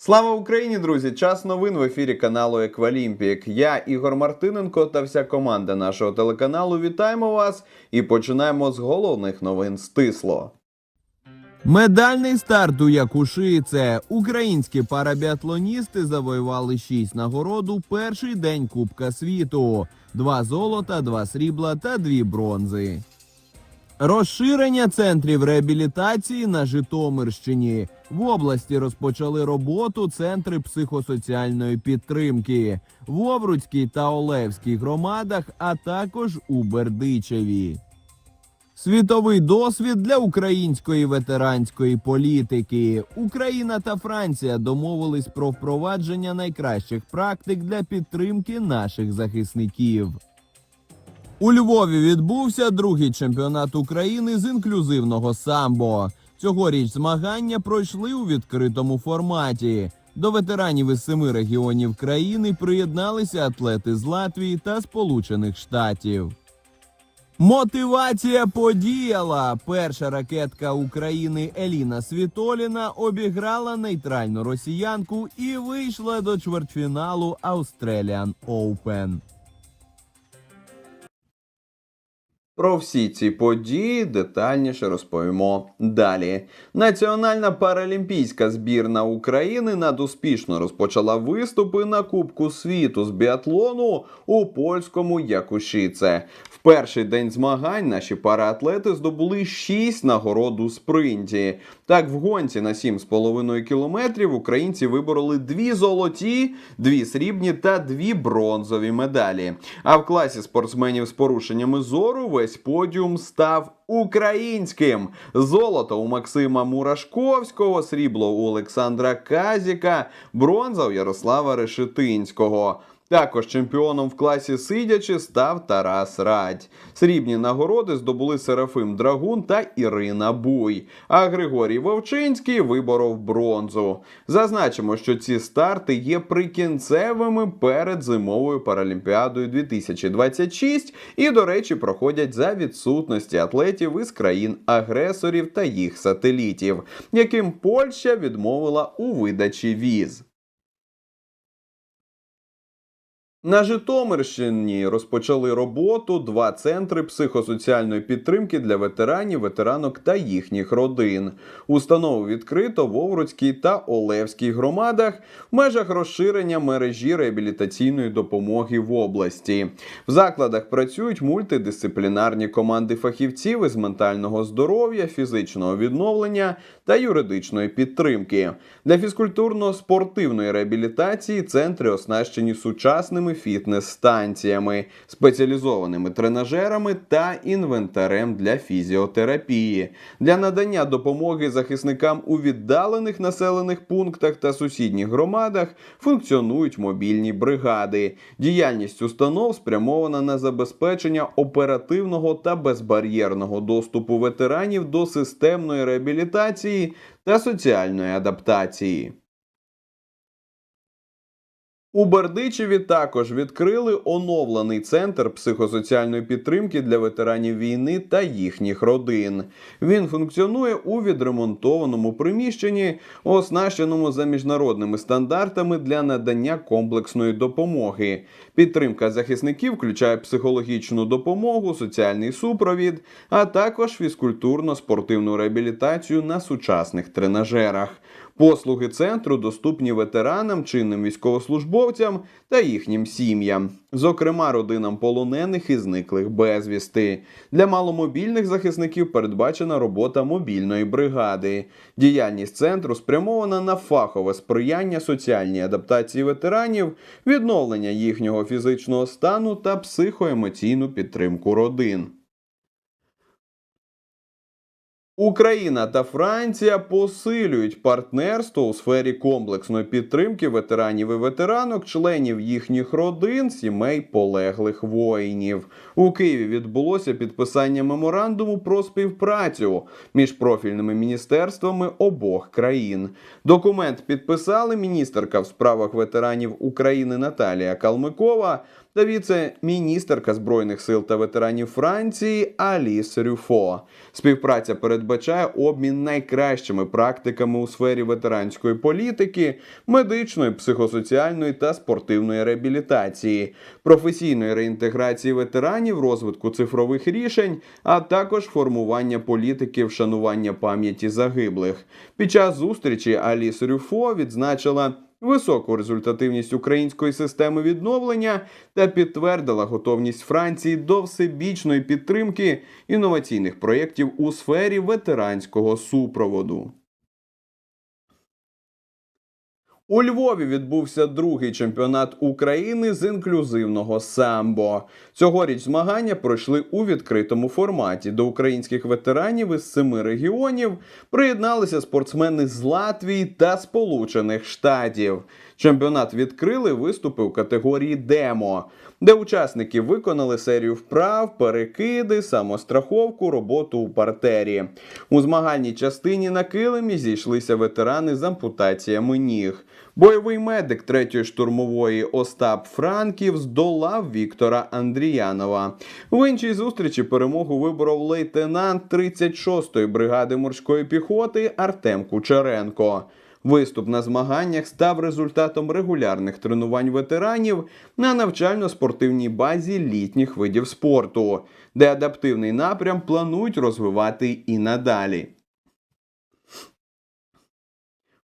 Слава Україні, друзі! Час новин в ефірі каналу Еквалімпік. Я Ігор Мартиненко та вся команда нашого телеканалу вітаємо вас і починаємо з головних новин стисло. Медальний старт у Якушице. Українські парабіатлоністи завоювали 6 нагород у перший день Кубка світу: два золота, два срібла та дві бронзи. Розширення центрів реабілітації на Житомирщині в області розпочали роботу центри психосоціальної підтримки в Овруцькій та Олевській громадах, а також у Бердичеві. Світовий досвід для української ветеранської політики. Україна та Франція домовились про впровадження найкращих практик для підтримки наших захисників. У Львові відбувся другий чемпіонат України з інклюзивного самбо. Цьогоріч змагання пройшли у відкритому форматі. До ветеранів із семи регіонів країни приєдналися атлети з Латвії та Сполучених Штатів. Мотивація подіяла. Перша ракетка України Еліна Світоліна обіграла нейтральну росіянку і вийшла до чвертьфіналу Australian Open. Про всі ці події детальніше розповімо далі. Національна паралімпійська збірна України надуспішно розпочала виступи на Кубку світу з біатлону у польському Якушіце. В перший день змагань наші параатлети здобули 6 нагород у спринті. Так, в гонці на 7,5 кілометрів українці вибороли дві золоті, дві срібні та дві бронзові медалі. А в класі спортсменів з порушеннями зору весь подіум став українським. Золото у Максима Мурашковського, срібло у Олександра Казіка, бронза у Ярослава Решетинського. Також чемпіоном в класі сидячи став Тарас Радь. Срібні нагороди здобули Серафим Драгун та Ірина Буй. А Григорій Вовчинський виборов бронзу. Зазначимо, що ці старти є прикінцевими перед зимовою паралімпіадою 2026 і, до речі, проходять за відсутності атлетів із країн-агресорів та їх сателітів, яким Польща відмовила у видачі віз. На Житомирщині розпочали роботу два центри психосоціальної підтримки для ветеранів, ветеранок та їхніх родин. Установу відкрито в Овруцькій та Олевській громадах в межах розширення мережі реабілітаційної допомоги в області. В закладах працюють мультидисциплінарні команди фахівців із ментального здоров'я, фізичного відновлення та юридичної підтримки. Для фізкультурно-спортивної реабілітації центри оснащені сучасними фітнес-станціями, спеціалізованими тренажерами та інвентарем для фізіотерапії. Для надання допомоги захисникам у віддалених населених пунктах та сусідніх громадах функціонують мобільні бригади. Діяльність установ спрямована на забезпечення оперативного та безбар'єрного доступу ветеранів до системної реабілітації та соціальної адаптації. У Бердичеві також відкрили оновлений центр психосоціальної підтримки для ветеранів війни та їхніх родин. Він функціонує у відремонтованому приміщенні, оснащеному за міжнародними стандартами для надання комплексної допомоги. Підтримка захисників включає психологічну допомогу, соціальний супровід, а також фізкультурно-спортивну реабілітацію на сучасних тренажерах. Послуги центру доступні ветеранам, чинним військовослужбовцям та їхнім сім'ям, зокрема родинам полонених і зниклих безвісти. Для маломобільних захисників передбачена робота мобільної бригади. Діяльність центру спрямована на фахове сприяння соціальній адаптації ветеранів, відновлення їхнього фізичного стану та психоемоційну підтримку родин. Україна та Франція посилюють партнерство у сфері комплексної підтримки ветеранів і ветеранок, членів їхніх родин, сімей полеглих воїнів. У Києві відбулося підписання меморандуму про співпрацю між профільними міністерствами обох країн. Документ підписали міністерка в справах ветеранів України Наталія Калмикова та віце-міністерка збройних сил та ветеранів Франції Аліс Рюфо. Співпраця передбачає обмін найкращими практиками у сфері ветеранської політики, медичної, психосоціальної та спортивної реабілітації, професійної реінтеграції ветеранів, розвитку цифрових рішень, а також формування політики вшанування пам'яті загиблих. Під час зустрічі Аліс Рюфо відзначила високу результативність української системи відновлення та підтвердила готовність Франції до всебічної підтримки інноваційних проєктів у сфері ветеранського супроводу. У Львові відбувся другий чемпіонат України з інклюзивного самбо. Цьогоріч змагання пройшли у відкритому форматі. До українських ветеранів із семи регіонів приєдналися спортсмени з Латвії та Сполучених Штатів. Чемпіонат відкрили виступи у категорії Демо, де учасники виконали серію вправ, перекиди, самостраховку, роботу у партері. У змагальній частині на килимі зійшлися ветерани з ампутаціями ніг. Бойовий медик третьої штурмової Остап Франків здолав Віктора Андріянова. В іншій зустрічі перемогу виборов лейтенант 36-ї бригади морської піхоти Артем Кучеренко. Виступ на змаганнях став результатом регулярних тренувань ветеранів на навчально-спортивній базі літніх видів спорту, де адаптивний напрям планують розвивати і надалі.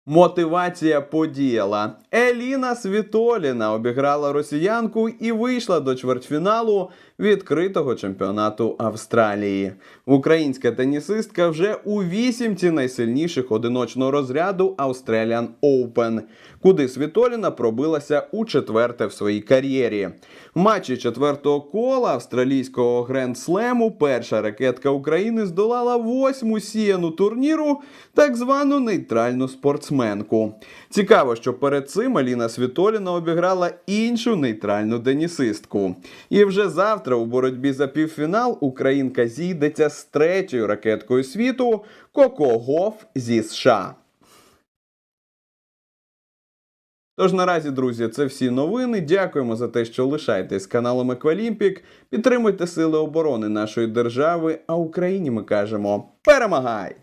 Мотивація подіяла. Еліна Світоліна обіграла росіянку і вийшла до чвертьфіналу відкритого чемпіонату Австралії. Українська тенісистка вже у вісімці найсильніших одиночного розряду Australian Open, куди Світоліна пробилася у четверте в своїй кар'єрі. В матчі четвертого кола австралійського гренд-слему перша ракетка України здолала восьму сіяну турніру, так звану нейтральну спортсменку. Цікаво, що перед цим Аліна Світоліна обіграла іншу нейтральну денісистку. І вже завтра у боротьбі за півфінал Українка зійдеться з третьою ракеткою світу Коко Гоф зі США. Тож наразі, друзі, це всі новини. Дякуємо за те, що лишаєтесь каналом Еквалімпік. Підтримуйте сили оборони нашої держави. А Україні ми кажемо перемагай!